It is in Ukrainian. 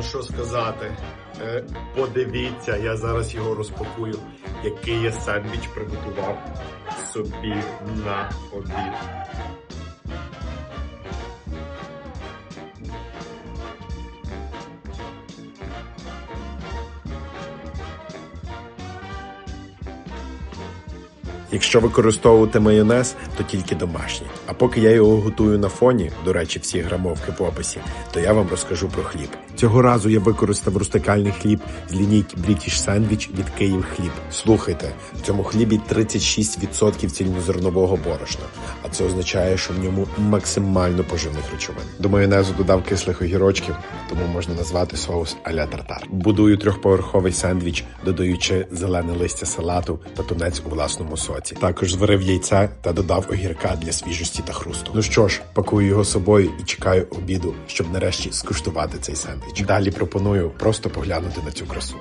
Ну що сказати? Е, подивіться, я зараз його розпакую, який я сендвіч приготував собі на обід. Якщо використовувати майонез, то тільки домашній. А поки я його готую на фоні, до речі, всі грамовки в описі, то я вам розкажу про хліб. Цього разу я використав рустикальний хліб з лінійки British Sandwich від Київ хліб. Слухайте, в цьому хлібі 36% цільнозернового борошна, а це означає, що в ньому максимально поживних речовин. До майонезу додав кислих огірочків, тому можна назвати соус а-ля тартар. Будую трьохповерховий сендвіч, додаючи зелене листя салату та тунець у власному соці. Також зварив яйце та додав огірка для свіжості та хрусту. Ну що ж, пакую його собою і чекаю обіду, щоб нарешті скуштувати цей сендвіч. Далі пропоную просто поглянути на цю красу.